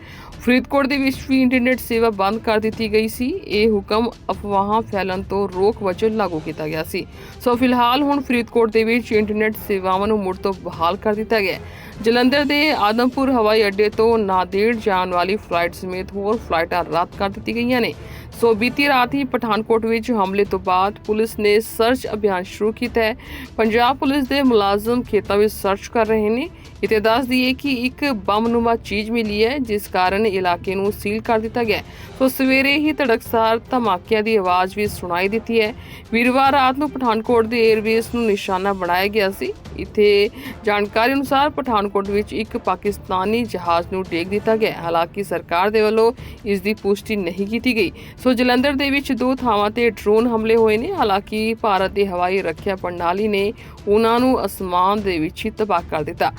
ਫਰੀਦਕੋਟ ਦੇ ਵਿੱਚ ਵੀ ਇੰਟਰਨੈਟ ਸੇਵਾ ਬੰਦ ਕਰ ਦਿੱਤੀ ਗਈ ਸੀ। ਇਹ ਹੁਕਮ ਅਫਵਾਹਾਂ ਫੈਲਣ ਤੋਂ ਰੋਕ ਵਜੋਂ ਲਾਗੂ ਕੀਤਾ ਗਿਆ ਸੀ। ਸੋ ਫਿਲਹਾਲ ਹੁਣ ਫਰੀਦਕੋਟ ਦੇ ਵਿੱਚ ਇੰਟਰਨੈਟ ਸੇਵਾਵਾਂ ਨੂੰ ਮੁੜ ਤੋਂ ਬਹਾਲ ਕਰ ਦਿੱਤਾ ਗਿਆ ਜਲੰਧਰ ਦੇ ਆਦਮਪੁਰ ਹਵਾਈ ਅੱਡੇ ਤੋਂ ਨਾਦੇੜ ਜਾਣ ਵਾਲੀ ਫਲਾਈਟ ਸਮੇਤ ਹੋਰ ਫਲਾਈਟਾਂ ਰੱਦ ਕਰ ਦਿੱਤੀ ਗਈਆਂ ਨੇ। ਸੋ ਬੀਤੀ ਰਾਤ ਹੀ ਪਠਾਨਕੋਟ ਵਿੱਚ ਹਮਲੇ ਤੋਂ ਬਾਅਦ ਪੁਲਿਸ ਨੇ ਸਰਚ ਅਭਿਆਨ ਸ਼ੁਰੂ ਕੀਤਾ ਹੈ। ਪੰਜਾਬ ਪੁਲਿਸ ਦੇ ਮੁਲਾਜ਼ਮ ਖੇਤਾਂ ਵਿੱਚ ਸਰਚ ਕਰ ਰਹੇ ਨੇ। ਇਤੇ ਦੱਸ ਦਈਏ ਕਿ ਇੱਕ ਬੰਮਨੁਮਾ ਚੀਜ਼ ਮਿਲੀ ਹੈ, ਜਿਸ ਕਾਰਨ ਇਲਾਕੇ ਨੂੰ ਸੀਲ ਕਰ ਦਿੱਤਾ ਗਿਆ ਸੋ ਸਵੇਰੇ ਹੀ ਧੜਕਸਾਰ ਧਮਾਕਿਆਂ ਦੀ ਆਵਾਜ਼ ਵੀ ਸੁਣਾਈ ਦਿੱਤੀ ਹੈ। ਵੀਰਵਾਰ ਰਾਤ ਨੂੰ ਪਠਾਨਕੋਟ ਦੇ 에ਅਰਬੇਸ ਨੂੰ ਨਿਸ਼ਾਨਾ ਬਣਾਇਆ ਗਿਆ ਸੀ। ਇੱਥੇ ਜਾਣਕਾਰੀ ਅਨੁਸਾਰ ਪਠਾਨਕੋਟ ਵਿੱਚ ਇੱਕ ਪਾਕਿਸਤਾਨੀ ਜਹਾਜ਼ ਨੂੰ ਡੇਗ ਦਿੱਤਾ ਗਿਆ ਹਾਲਾਂਕਿ ਸਰਕਾਰ ਦੇ ਵੱਲੋਂ ਇਸ ਦੀ ਪੁਸ਼ਟੀ ਨਹੀਂ ਕੀਤੀ ਗਈ। ਸੋ ਜਲੰਧਰ ਦੇ ਵਿੱਚ ਦੋ ਥਾਵਾਂ ਤੇ ਡਰੋਨ ਹਮਲੇ ਹੋਏ ਨੇ। ਹਾਲਾਂਕਿ ਭਾਰਤ ਦੀ ਹਵਾਈ ਰੱਖਿਆ ਪ੍ਰਣਾਲੀ ਨੇ ਉਹਨਾਂ ਨੂੰ ਅਸਮਾਨ ਦੇ ਵਿੱਚ ਹੀ ਤਬਾਹ ਕਰ ਦਿੱਤਾ।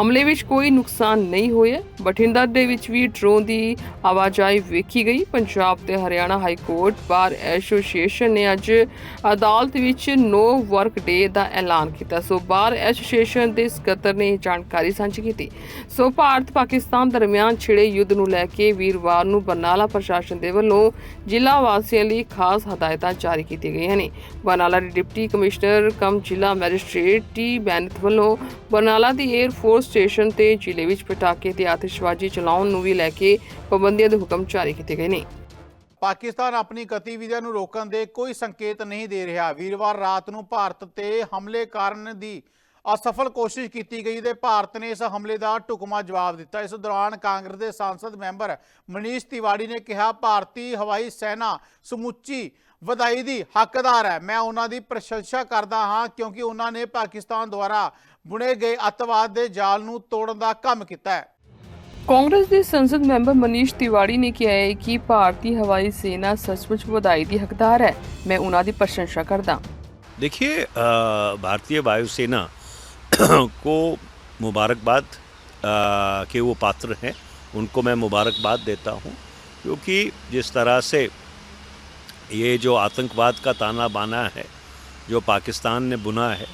ਹਮਲੇ ਵਿੱਚ ਕੋਈ ਨੁਕਸਾਨ ਨਹੀਂ ਹੋਇਆ। ਬਠਿੰਡਾ ਦੇ ਵਿੱਚ ਵੀ ਡਰੋਨ ਦੀ ਆਵਾਜਾਈ ਵੇਖੀ ਗਈ। ਪੰਜਾਬ ਤੇ Haryana high court bar association ਨੇ ਅੱਜ ਅਦਾਲਤ ਵਿੱਚ ਨੋ ਵਰਕ ਡੇ ਦਾ ਐਲਾਨ ਕੀਤਾ। ਸੋ ਬਾਰ ਐਸੋਸੀਏਸ਼ਨ ਦੇ ਸਕੱਤਰ ਨੇ ਇਹ ਜਾਣਕਾਰੀ ਸਾਂਝੀ ਕੀਤੀ। ਸੋ ਭਾਰਤ ਪਾਕਿਸਤਾਨ ਦਰਮਿਆਨ ਛਿੜੇ ਯੁੱਧ ਨੂੰ ਲੈ ਕੇ ਵੀਰਵਾਰ ਨੂੰ ਬਰਨਾਲਾ ਪ੍ਰਸ਼ਾਸਨ ਦੇ ਵੱਲੋਂ ਜ਼ਿਲ੍ਹਾ ਵਾਸੀਆਂ ਲਈ ਖਾਸ ਹਦਾਇਤਾਂ ਜਾਰੀ ਕੀਤੀਆਂ ਗਈਆਂ ਨੇ। ਬਰਨਾਲਾ ਦੇ ਡਿਪਟੀ ਕਮਿਸ਼ਨਰ ਕਮ ਜ਼ਿਲ੍ਹਾ ਮੈਜਿਸਟ੍ਰੇਟ ਟੀ ਬੈਨਤ ਵੱਲੋਂ ਬਰਨਾਲਾ ਦੀ 에ਅਰ ਫੋਰਸ ਸਟੇਸ਼ਨ ਤੇ ਜ਼ਿਲ੍ਹੇ ਵਿੱਚ ਪਟਾਕੇ ਤੇ ਆਤਿਸ਼ਬਾਜ਼ੀ ਚਲਾਉਣ ਨੂੰ ਵੀ ਲੈ ਕੇ ਪਾਬੰਦੀਆਂ ਦੇ ਹੁਕਮ ਜਾਰੀ ਕੀਤੇ ਗਏ ਨੇ। ਪਾਕਿਸਤਾਨ ਆਪਣੀ ਗਤੀਵਿਧੀਆਂ ਨੂੰ ਰੋਕਣ ਦੇ ਕੋਈ ਸੰਕੇਤ ਨਹੀਂ ਦੇ ਰਿਹਾ। ਵੀਰਵਾਰ ਰਾਤ ਨੂੰ ਭਾਰਤ ਤੇ ਹਮਲੇ ਕਰਨ ਦੀ ਅਸਫਲ ਕੋਸ਼ਿਸ਼ ਕੀਤੀ ਗਈ ਤੇ ਭਾਰਤ ਨੇ ਇਸ ਹਮਲੇ ਦਾ ਢੁਕਮਾ ਜਵਾਬ ਦਿੱਤਾ ਇਸ ਦੌਰਾਨ ਕਾਂਗਰਸ ਦੇ ਸੰਸਦ ਮੈਂਬਰ ਮਨੀਸ਼ ਤਿਵਾੜੀ ਨੇ ਕਿਹਾ ਭਾਰਤੀ ਹਵਾਈ ਸੈਨਾ ਸਮੁੱਚੀ ਵਧਾਈ ਦੀ ਹੱਕਦਾਰ ਹੈ ਮੈਂ ਉਹਨਾਂ ਦੀ ਪ੍ਰਸ਼ੰਸਾ ਕਰਦਾ ਹਾਂ ਕਿਉਂਕਿ ਉਹਨਾਂ ਨੇ ਪਾਕਿਸਤਾਨ ਦੁਆਰਾ ਬੁਣੇ ਗਏ ਅੱਤਵਾਦ ਦੇ ਜਾਲ ਨੂੰ ਤੋੜਨ ਦਾ ਕੰਮ ਕੀਤਾ ਹੈ ਕਾਂਗਰਸ ਦੇ ਸੰਸਦ ਮੈਂਬਰ ਮਨੀਸ਼ ਤਿਵਾੜੀ ਨੇ ਕਿਹਾ ਹੈ ਕਿ ਭਾਰਤੀ ਹਵਾਈ ਸੈਨਾ ਸੱਚਮੁੱਚ ਵਧਾਈ ਦੀ ਹੱਕਦਾਰ ਹੈ ਮੈਂ ਉਹਨਾਂ ਦੀ ਪ੍ਰਸ਼ੰਸਾ ਕਰਦਾ देखिए अ, भारतीय वायुसेना को मुबारकबाद के वो पात्र हैं उनको मैं मुबारकबाद देता हूँ। क्योंकि जिस तरह से ये जो आतंकवाद का ताना बाना है जो पाकिस्तान ने बुना है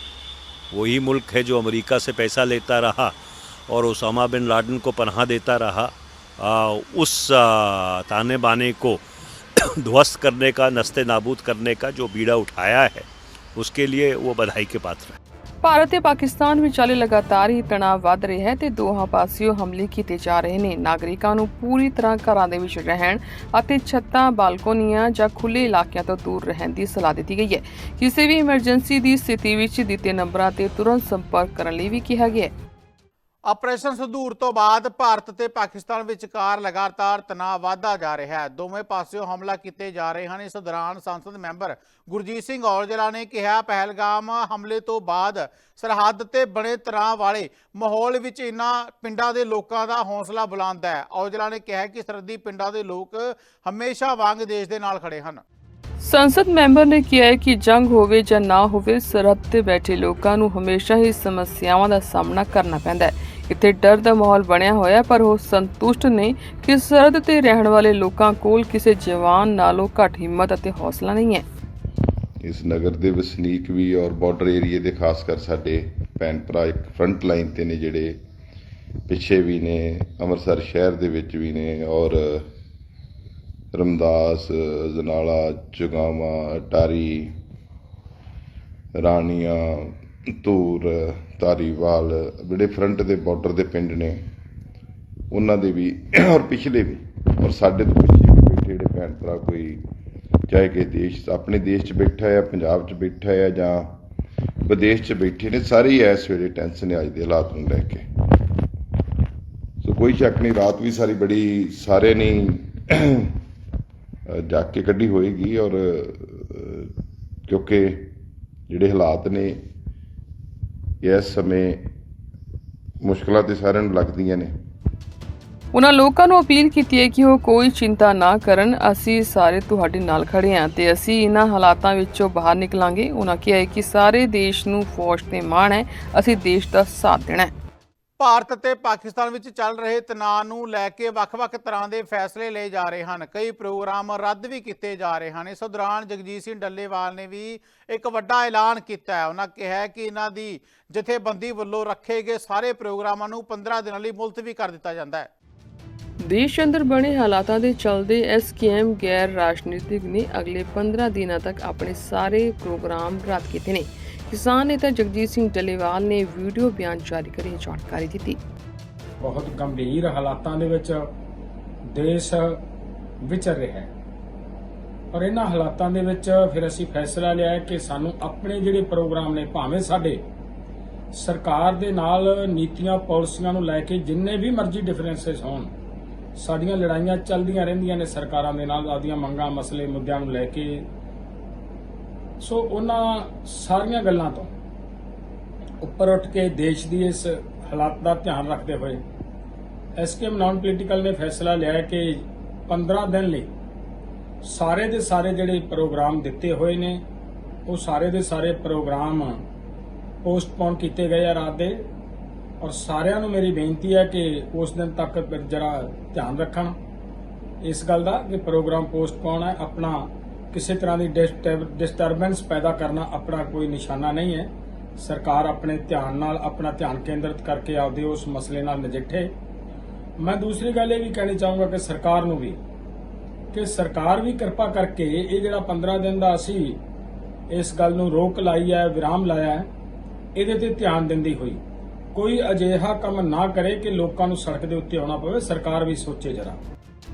वही मुल्क है जो अमेरिका से पैसा लेता रहा और उसामा बिन लाडन को पनाह देता रहा अ, उस अ, ताने बाने को ध्वस्त करने का नस्ते नाबूद करने का जो बीड़ा उठाया है उसके लिए वो बधाई के पात्र हैं। ਭਾਰਤ ਤੇ ਪਾਕਿਸਤਾਨ ਵਿਚਾਲੇ ਲਗਾਤਾਰ ਹੀ ਤਣਾਅ ਵੱਧ ਰਿਹਾ ਹੈ ਤੇ ਦੋਹਾਂ ਪਾਸਿਓਂ ਹਮਲੇ ਕੀਤੇ ਜਾ ਰਹੇ ਨੇ। ਨਾਗਰਿਕਾਂ ਨੂੰ ਪੂਰੀ ਤਰ੍ਹਾਂ ਘਰਾਂ ਦੇ ਵਿੱਚ ਰਹਿਣ ਅਤੇ ਛੱਤਾਂ, ਬਾਲਕੋਨੀਆਂ ਜਾਂ ਖੁੱਲੇ ਇਲਾਕਿਆਂ ਤੋਂ ਦੂਰ ਰਹਿਣ ਦੀ ਸਲਾਹ ਦਿੱਤੀ ਗਈ ਹੈ। ਕਿਸੇ ਵੀ ਐਮਰਜੈਂਸੀ ਦੀ ਸਥਿਤੀ ਵਿੱਚ ਦਿੱਤੇ ਨੰਬਰਾਂ ਤੇ ਤੁਰੰਤ ਸੰਪਰਕ ਕਰਨ ਲਈ ਵੀ ਕਿਹਾ ਗਿਆ ਹੈ। ਆਪਰੇਸ਼ਨ ਸੰਧੂਰ ਤੋਂ ਬਾਅਦ ਭਾਰਤ ਤੇ ਪਾਕਿਸਤਾਨ ਵਿਚਕਾਰ ਲਗਾਤਾਰ ਤਣਾਅ ਵਧਦਾ ਜਾ ਰਿਹਾ ਹੈ। ਦੋਵੇਂ ਪਾਸਿਓਂ ਹਮਲਾ ਕੀਤੇ ਜਾ ਰਹੇ ਹਨ। ਇਸ ਦੌਰਾਨ ਸੰਸਦ ਮੈਂਬਰ ਗੁਰਜੀਤ ਸਿੰਘ ਔਜਲਾ ਨੇ ਕਿਹਾ, ਪਹਿਲਗਾਮ ਹਮਲੇ ਤੋਂ ਬਾਅਦ ਸਰਹੱਦ ਤੇ ਬਣੇ ਤਣਾਅ ਵਾਲੇ ਮਾਹੌਲ ਵਿੱਚ ਇਨ੍ਹਾਂ ਪਿੰਡਾਂ ਦੇ ਲੋਕਾਂ ਦਾ ਹੌਸਲਾ ਬੁਲੰਦ ਹੈ। ਔਜਲਾ ਨੇ ਕਿਹਾ ਕਿ ਸਰਹੱਦੀ ਪਿੰਡਾਂ ਦੇ ਲੋਕ ਹਮੇਸ਼ਾ ਵਾਂਗ ਦੇਸ਼ ਦੇ ਨਾਲ ਖੜੇ ਹਨ। ਸੰਸਦ ਮੈਂਬਰ ਨੇ ਕਿਹਾ ਕਿ ਜੰਗ ਹੋਵੇ ਜਾਂ ਨਾ ਹੋਵੇ, ਸਰਹੱਦ ਤੇ ਬੈਠੇ ਲੋਕਾਂ ਨੂੰ ਹਮੇਸ਼ਾ ਹੀ ਸਮੱਸਿਆਵਾਂ ਦਾ ਸਾਹਮਣਾ ਕਰਨਾ ਪੈਂਦਾ ਹੈ। ਇੱਥੇ ਡਰ ਦਾ ਮਾਹੌਲ ਬਣਿਆ ਹੋਇਆ, ਪਰ ਉਹ ਸੰਤੁਸ਼ਟ ਨੇ ਕਿ ਸਰਹੱਦ ਤੇ ਰਹਿਣ ਵਾਲੇ ਲੋਕਾਂ ਕੋਲ ਕਿਸੇ ਜਵਾਨ ਨਾਲੋਂ ਘੱਟ ਹਿੰਮਤ ਅਤੇ ਹੌਸਲਾ ਨਹੀਂ ਹੈ। ਇਸ ਨਗਰ ਦੇ ਵਸਨੀਕ ਵੀ ਔਰ ਬਾਰਡਰ ਏਰੀਏ ਦੇ ਖਾਸ ਕਰ ਸਾਡੇ ਭੈਣ ਭਰਾ ਇੱਕ ਫਰੰਟ ਲਾਈਨ ਤੇ ਨੇ ਜਿਹੜੇ ਪਿੱਛੇ ਵੀ ਨੇ, ਅੰਮ੍ਰਿਤਸਰ ਸ਼ਹਿਰ ਦੇ ਵਿੱਚ ਵੀ ਨੇ ਔਰ ਰਮਦਾਸ ਜਨਾਲਾ ਚੁਗਾਵਾ ਟਾਰੀ ਰਾਣੀਆਂ, ਧੂਰ ਧਾਰੀਵਾਲ ਜਿਹੜੇ ਫਰੰਟ ਦੇ ਬਾਰਡਰ ਦੇ ਪਿੰਡ ਨੇ ਉਹਨਾਂ ਦੇ ਵੀ ਔਰ ਪਿਛਲੇ ਵੀ ਔਰ ਸਾਡੇ ਤੋਂ ਪਿੱਛੇ ਵੀ ਬੈਠੇ ਜਿਹੜੇ ਭੈਣ ਭਰਾ ਕੋਈ ਚਾਹੇ ਕਿ ਦੇਸ਼ ਆਪਣੇ ਦੇਸ਼ 'ਚ ਬੈਠਾ ਹੈ ਪੰਜਾਬ 'ਚ ਬੈਠਾ ਹੈ ਜਾਂ ਵਿਦੇਸ਼ 'ਚ ਬੈਠੇ ਨੇ ਸਾਰੇ ਹੀ ਇਸ ਵੇਲੇ ਟੈਨਸ਼ਨ ਹੈ ਅੱਜ ਦੇ ਹਾਲਾਤ ਨੂੰ ਲੈ ਕੇ। ਸੋ ਕੋਈ ਸ਼ੱਕ ਨਹੀਂ ਰਾਤ ਵੀ ਸਾਰੀ ਬੜੀ ਸਾਰੇ ਨੇ ਅਹ, ਜਾਗ ਕੇ ਕੱਢੀ ਹੋਏਗੀ ਔਰ ਕਿਉਂਕਿ ਜਿਹੜੇ ਹਾਲਾਤ ਨੇ ਇਸ ਸਮੇਂ ਮੁਸ਼ਕਲਾਂ ਤੇ ਸਾਰਿਆਂ ਨੂੰ ਲੱਗਦੀਆਂ ਨੇ। ਉਹਨਾਂ ਲੋਕਾਂ ਨੂੰ ਅਪੀਲ ਕੀਤੀ ਹੈ ਕਿ ਉਹ ਕੋਈ ਚਿੰਤਾ ਨਾ ਕਰਨ। ਅਸੀਂ ਸਾਰੇ ਤੁਹਾਡੇ ਨਾਲ ਖੜੇ ਹਾਂ ਤੇ ਅਸੀਂ ਇਹਨਾਂ ਹਾਲਾਤਾਂ ਵਿੱਚੋਂ ਬਾਹਰ ਨਿਕਲਾਂਗੇ। ਉਹਨਾਂ ਕਿਹਾ ਹੈ ਕਿ ਸਾਰੇ ਦੇਸ਼ ਨੂੰ ਫੌਜ ਤੇ ਮਾਣ ਹੈ। ਅਸੀਂ ਦੇਸ਼ ਦਾ ਸਾਥ ਦੇਣਾ ਹੈ। ਭਾਰਤ ਅਤੇ ਪਾਕਿਸਤਾਨ ਵਿੱਚ ਚੱਲ ਰਹੇ ਤਣਾਅ ਨੂੰ ਲੈ ਕੇ ਵੱਖ-ਵੱਖ ਤਰ੍ਹਾਂ ਦੇ ਫੈਸਲੇ ਲਏ ਜਾ ਰਹੇ ਹਨ। ਕਈ ਪ੍ਰੋਗਰਾਮ ਰੱਦ ਵੀ ਕੀਤੇ ਜਾ ਰਹੇ ਹਨ। ਇਸ ਦੌਰਾਨ ਜਗਜੀਤ ਸਿੰਘ ਡੱਲੇਵਾਲ ਨੇ ਵੀ ਇੱਕ ਵੱਡਾ ਐਲਾਨ ਕੀਤਾ ਹੈ। ਉਹਨਾਂ ਕਿਹਾ ਕਿ ਇਹਨਾਂ ਦੀ ਜਥੇਬੰਦੀ ਵੱਲੋਂ ਰੱਖੇ ਗਏ ਸਾਰੇ ਪ੍ਰੋਗਰਾਮਾਂ ਨੂੰ 15 ਦਿਨਾਂ ਲਈ ਮੁਲਤਵੀ ਕਰ ਦਿੱਤਾ ਜਾਂਦਾ ਹੈ। ਦੇਸ਼ ਅੰਦਰ ਬਣੇ ਹਾਲਾਤਾਂ ਦੇ ਚਲਦੇ ਐਸਕੇਐਮ ਗੈਰ ਰਾਜਨੀਤਿਕ ਨੇ ਅਗਲੇ 15 ਦਿਨਾਂ ਤੱਕ ਆਪਣੇ ਸਾਰੇ ਪ੍ਰੋਗਰਾਮ ਰੱਦ ਕੀਤੇ ਨੇ। ਕਿਸਾਨ ਨੇਤਾ ਜਗਜੀਤ ਸਿੰਘ ਡੱਲੇਵਾਲ ਨੇ ਵੀਡੀਓ ਬਿਆਨ ਜਾਰੀ ਕਰ ਇਹ ਜਾਣਕਾਰੀ ਦਿੱਤੀ। ਬਹੁਤ ਗੰਭੀਰ ਹਾਲਾਤਾਂ ਦੇ ਵਿੱਚ ਦੇਸ਼ ਵਿਚਰ ਰਿਹਾ ਹੈ। ਔਰ ਇਹਨਾਂ ਹਾਲਾਤਾਂ ਦੇ ਵਿੱਚ ਫਿਰ ਅਸੀਂ ਫੈਸਲਾ ਲਿਆ ਕਿ ਸਾਨੂੰ ਆਪਣੇ ਜਿਹੜੇ ਪ੍ਰੋਗਰਾਮ ਨੇ, ਭਾਵੇਂ ਸਾਡੇ ਸਰਕਾਰ ਦੇ ਨਾਲ ਨੀਤੀਆਂ, ਪਾਲਿਸੀਆਂ ਨੂੰ ਲੈ ਕੇ ਜਿੰਨੇ ਵੀ ਮਰਜ਼ੀ ਡਿਫਰੈਂਸਸ ਹੋਣ, ਸਾਡੀਆਂ ਲੜਾਈਆਂ ਚੱਲਦੀਆਂ ਰਹਿੰਦੀਆਂ ਨੇ ਸਰਕਾਰਾਂ ਦੇ ਨਾਲ, ਆਪਦੀਆਂ ਮੰਗਾਂ, ਮਸਲੇ, ਮੁੱਦਿਆਂ ਨੂੰ ਲੈ ਕੇ ਸੋ ਉਹਨਾਂ ਸਾਰੀਆਂ ਗੱਲਾਂ ਤੋਂ ਉੱਪਰ ਉੱਠ ਕੇ ਦੇਸ਼ ਦੀ ਇਸ ਹਾਲਾਤ ਦਾ ਧਿਆਨ ਰੱਖਦੇ ਹੋਏ ਐਸਕੇਐਮ ਨਾਨ ਪੋਲੀਟੀਕਲ ਨੇ ਫੈਸਲਾ ਲਿਆ ਕਿ 15 ਦਿਨ ਲਈ ਸਾਰੇ ਦੇ ਸਾਰੇ ਜਿਹੜੇ ਪ੍ਰੋਗਰਾਮ ਦਿੱਤੇ ਹੋਏ ਨੇ, ਉਹ ਸਾਰੇ ਦੇ ਸਾਰੇ ਪ੍ਰੋਗਰਾਮ ਪੋਸਟਪੋਨ ਕੀਤੇ ਗਏ ਆ ਰਾਤ ਦੇ ਔਰ ਸਾਰਿਆਂ ਨੂੰ ਮੇਰੀ ਬੇਨਤੀ ਹੈ ਕਿ ਉਸ ਦਿਨ ਤੱਕ ਜਰਾ ਧਿਆਨ ਰੱਖਣ ਇਸ ਗੱਲ ਦਾ ਕਿ ਪ੍ਰੋਗਰਾਮ ਪੋਸਟਪੋਨ ਹੈ, ਆਪਣਾ ਕਿਸੇ ਤਰ੍ਹਾਂ ਦੀ ਡਿਸਟਰਬੈਂਸ ਪੈਦਾ ਕਰਨਾ ਆਪਣਾ ਕੋਈ ਨਿਸ਼ਾਨਾ ਨਹੀਂ ਹੈ। ਸਰਕਾਰ ਆਪਣੇ ਧਿਆਨ ਨਾਲ ਆਪਣਾ ਧਿਆਨ ਕੇਂਦਰਿਤ ਕਰਕੇ ਆਪਦੇ ਉਸ ਮਸਲੇ ਨਾਲ ਨਜਿੱਠੇ। ਮੈਂ ਦੂਸਰੀ ਗੱਲ ਇਹ ਵੀ ਕਹਿਣੀ ਚਾਹੂੰਗਾ ਕਿ ਸਰਕਾਰ ਨੂੰ ਵੀ, ਕਿ ਸਰਕਾਰ ਵੀ ਕਿਰਪਾ ਕਰਕੇ ਇਹ ਜਿਹੜਾ 15 ਦਿਨ ਦਾ ਅਸੀਂ ਇਸ ਗੱਲ ਨੂੰ ਰੋਕ ਲਾਈ ਹੈ, ਵਿਰਾਮ ਲਾਇਆ ਹੈ, ਇਹਦੇ ਤੇ ਧਿਆਨ ਦਿੰਦੀ ਹੋਈ। ਕੋਈ ਅਜਿਹਾ ਕੰਮ ਨਾ ਕਰੇ ਕਿ ਲੋਕਾਂ ਨੂੰ ਸੜਕ ਦੇ ਉੱਤੇ ਆਉਣਾ ਪਵੇ, ਸਰਕਾਰ ਵੀ ਸੋਚੇ ਜਰਾ।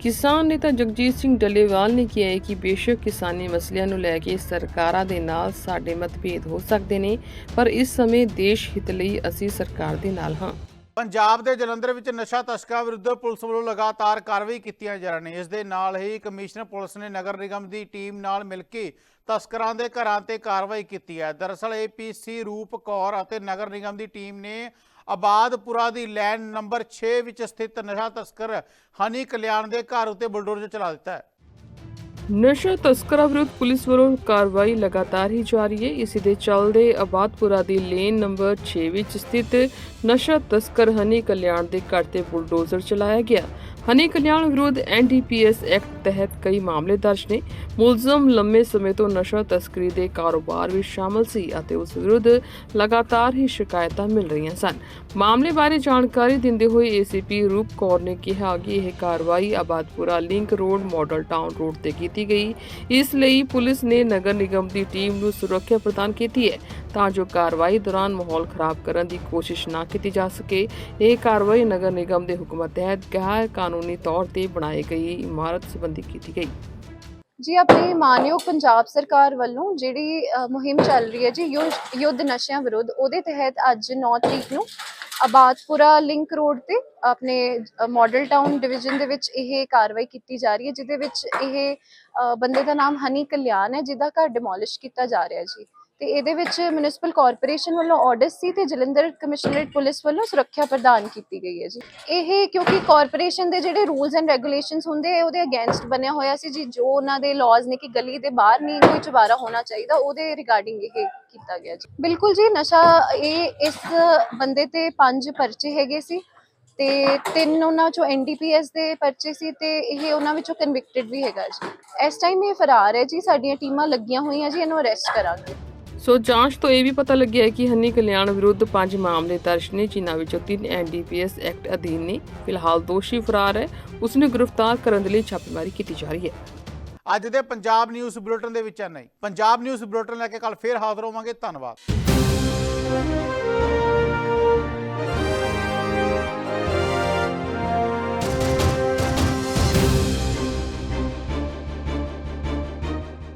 ਕਿਸਾਨ ਨੇਤਾ ਜਗਜੀਤ ਸਿੰਘ ਡੱਲੇਵਾਲ ਨੇ ਕਿਹਾ ਹੈ ਕਿ ਬੇਸ਼ੱਕ ਕਿਸਾਨੀ ਮਸਲਿਆਂ ਨੂੰ ਲੈ ਕੇ ਸਰਕਾਰਾਂ ਦੇ ਨਾਲ ਸਾਡੇ ਮਤਭੇਦ ਹੋ ਸਕਦੇ ਨੇ, ਪਰ ਇਸ ਸਮੇਂ ਦੇਸ਼ ਹਿੱਤ ਲਈ ਅਸੀਂ ਸਰਕਾਰ ਦੇ ਨਾਲ ਹਾਂ। ਪੰਜਾਬ ਦੇ ਜਲੰਧਰ ਵਿੱਚ ਨਸ਼ਾ ਤਸਕਰਾਂ ਵਿਰੁੱਧ ਪੁਲਿਸ ਵੱਲੋਂ ਲਗਾਤਾਰ ਕਾਰਵਾਈ ਕੀਤੀਆਂ ਜਾ ਰਹੀਆਂ ਨੇ। ਇਸ ਦੇ ਨਾਲ ਹੀ ਕਮਿਸ਼ਨਰ ਪੁਲਿਸ ਨੇ ਨਗਰ ਨਿਗਮ ਦੀ ਟੀਮ ਨਾਲ ਮਿਲ ਕੇ ਤਸਕਰਾਂ ਦੇ ਘਰਾਂ ਤੇ ਕਾਰਵਾਈ ਕੀਤੀ ਹੈ। ਦਰਅਸਲ ਏਪੀਸੀ ਰੂਪ ਕੌਰ ਅਤੇ ਨਗਰ ਨਿਗਮ ਦੀ ਟੀਮ ਨੇ ਆਬਾਦਪੁਰਾ ਦੀ ਲੈਂਡ ਨੰਬਰ 6 ਵਿੱਚ ਸਥਿਤ ਨਸ਼ਾ ਤਸਕਰ ਹਨੀ ਕਲਿਆਣ ਦੇ ਘਰ ਉੱਤੇ ਬੁਲਡੋਜ਼ਰ ਚਲਾ ਦਿੱਤਾ ਹੈ। ਨਸ਼ਾ ਤਸਕਰਾਂ ਵਿਰੁੱਧ ਪੁਲਿਸ ਵੱਲੋਂ ਕਾਰਵਾਈ ਲਗਾਤਾਰ ਹੀ ਜਾਰੀ ਹੈ। ਇਸੇ ਦੇ ਚੱਲਦੇ ਆਬਾਦਪੁਰਾ ਦੀ ਲੇਨ ਨੰਬਰ 6 ਵਿੱਚ ਸਥਿਤ ਨਸ਼ਾ ਤਸਕਰ ਹਨੀ ਕਲਿਆਣ ਦੇ ਘਰ ਤੇ ਬੁਲਡੋਜ਼ਰ ਚਲਾਇਆ ਗਿਆ। ਹਨੀ ਕਲਿਆਣ ਵਿਰੁੱਧ ਐਨਡੀਪੀਐਸ ਐਕਟ ਤਹਿਤ ਕਈ ਮਾਮਲੇ ਦਰਜ ਨੇ। ਮੁਲਜ਼ਮ ਲੰਮੇ ਸਮੇਂ ਤੋਂ ਨਸ਼ਾ ਤਸਕਰੀ ਦੇ ਕਾਰੋਬਾਰ ਵਿੱਚ ਸ਼ਾਮਲ ਸੀ ਅਤੇ ਉਸ ਵਿਰੁੱਧ ਲਗਾਤਾਰ ਹੀ ਸ਼ਿਕਾਇਤਾਂ ਮਿਲ ਰਹੀਆਂ ਸਨ। ਮਾਮਲੇ ਬਾਰੇ ਜਾਣਕਾਰੀ ਦਿੰਦੇ ਹੋਏ ਏਸੀਪੀ ਰੂਪ ਕੌਰ ਨੇ ਕਿਹਾ ਕਿ ਇਹ ਕਾਰਵਾਈ Abadpura link road, model town road ਤੇ ਕੀਤੀ ਗਈ। ਇਸ ਲਈ ਪੁਲਿਸ ਨੇ ਨਗਰ ਨਿਗਮ ਦੀ ਟੀਮ ਨੂੰ ਸੁਰੱਖਿਆ ਪ੍ਰਦਾਨ ਕੀਤੀ ਹੈ। ਤਾਂ ਜੋ ਕਾਰਵਾਈ ਦੌਰਾਨ ਮਾਹੌਲ ਖਰਾਬ ਕਰਨ ਦੀ ਕੋਸ਼ਿਸ਼ ਨਾ ਕੀਤੀ ਜਾ ਸਕੇ। ਇਹ ਕਾਰਵਾਈ ਨਗਰ ਨਿਗਮ ਦੇ ਹੁਕਮਾਂ ਤਹਿਤ ਗੈਰ ਕਾਨੂੰਨੀ ਤੌਰ ਤੇ ਬਣਾਈ ਗਈ ਇਮਾਰਤ ਸੰਬੰਧੀ ਕੀਤੀ ਗਈ। ਜੀ, ਆਪਣੀ ਮਾਨਯੋਗ ਪੰਜਾਬ ਸਰਕਾਰ ਵੱਲੋਂ ਜਿਹੜੀ ਮੁਹਿੰਮ ਚੱਲ ਰਹੀ ਹੈ ਜੀ ਯੁੱਧ ਨਸ਼ਿਆਂ ਵਿਰੁੱਧ, ਉਹਦੇ ਤਹਿਤ ਅੱਜ 9 ਤਰੀਕ ਨੂੰ ਆਬਾਦਪੁਰਾ ਲਿੰਕ ਰੋਡ ਤੇ ਆਪਣੇ ਮਾਡਲ ਟਾਊਨ ਡਿਵੀਜ਼ਨ ਦੇ ਵਿੱਚ ਇਹ ਕਾਰਵਾਈ ਕੀਤੀ ਜਾ ਰਹੀ ਹੈ, ਜਿਹਦੇ ਵਿੱਚ ਇਹ ਬੰਦੇ ਦਾ ਨਾਮ ਹਨੀ ਕਲਿਆਣ ਹੈ, ਜਿਹਦਾ ਘਰ ਡਿਮੋਲਿਸ਼ ਕੀਤਾ ਜਾ ਰਿਹਾ ਜੀ। ਤੇ ਇਹਦੇ ਵਿੱਚ ਮਿਊਨਿਸਪਲ ਕਾਰਪੋਰੇਸ਼ਨ ਵੱਲੋਂ ਆਰਡਰਸ ਸੀ ਤੇ ਜਲੰਧਰ ਕਮਿਸ਼ਨਰੇਟ ਪੁਲਿਸ ਵੱਲੋਂ ਸੁਰੱਖਿਆ ਪ੍ਰਦਾਨ ਕੀਤੀ ਗਈ ਹੈ ਜੀ। ਇਹ ਕਿਉਂਕਿ ਕਾਰਪੋਰੇਸ਼ਨ ਦੇ ਜਿਹੜੇ ਰੂਲਸ ਐਂਡ ਰੈਗੂਲੇਸ਼ਨਸ ਹੁੰਦੇ ਆ, ਉਹਦੇ ਅਗੇਂਸਟ ਬਣਿਆ ਹੋਇਆ ਸੀ ਜੀ। ਜੋ ਉਹਨਾਂ ਦੇ ਲਾਜ਼ ਨੇ ਕਿ ਗਲੀ ਦੇ ਬਾਹਰ ਨਹੀਂ ਕੋਈ ਚੁਬਾਰਾ ਹੋਣਾ ਚਾਹੀਦਾ, ਉਹਦੇ ਰਿਗਾਰਡਿੰਗ ਇਹ ਕੀਤਾ ਗਿਆ ਜੀ। ਬਿਲਕੁਲ ਜੀ, ਨਸ਼ਾ ਇਹ ਇਸ ਬੰਦੇ ਤੇ ਪੰਜ ਪਰਚੇ ਹੈਗੇ ਸੀ ਤੇ ਤਿੰਨ ਉਹਨਾਂ ਚੋਂ ਐਨਡੀਪੀਐਸ ਦੇ ਪਰਚੇ ਸੀ ਤੇ ਇਹ ਉਹਨਾਂ ਵਿੱਚੋਂ ਕਨਵਿਕਟਡ ਵੀ ਹੈਗਾ ਜੀ। ਇਸ ਟਾਈਮ ਇਹ ਫਰਾਰ ਹੈ ਜੀ, ਸਾਡੀਆਂ ਟੀਮਾਂ ਲੱਗੀਆਂ ਹੋਈਆਂ ਜੀ, ਇਹਨੂੰ ਅਰੈਸਟ ਕਰਾਂਗੇ। ਸੋ ਜਾਂਚ ਤੋਂ ਇਹ ਵੀ ਪਤਾ ਲੱਗਿਆ ਹੈ ਕਿ ਹੰਨੀ ਕਲਿਆਣ ਵਿਰੁੱਧ ਪੰਜ ਮਾਮਲੇ ਦਰਜ ਨੇ, ਜਿਨ੍ਹਾਂ ਵਿੱਚੋਂ ਤਿੰਨ ਐਨਡੀਪੀਐਸ ਐਕਟ ਅਧੀਨ ਨੇ। ਫਿਲਹਾਲ ਦੋਸ਼ੀ ਫਰਾਰ ਹੈ। ਉਸ ਨੂੰ ਗ੍ਰਿਫਤਾਰ ਕਰਨ ਦੇ ਲਈ ਛਾਪੇਮਾਰੀ ਕੀਤੀ ਜਾ ਰਹੀ ਹੈ। ਅੱਜ ਦੇ ਪੰਜਾਬ ਨਿਊਜ਼ ਬੁਲੇਟਿਨ ਦੇ ਵਿੱਚ ਇੰਨਾ ਪੰਜਾਬ ਨਿਊਜ਼ ਬੁਲੇਟਿਨ ਲੈ ਕੇ ਕੱਲ ਫੇਰ ਹਾਜ਼ਰ ਹੋਵਾਂਗੇ। ਧੰਨਵਾਦ।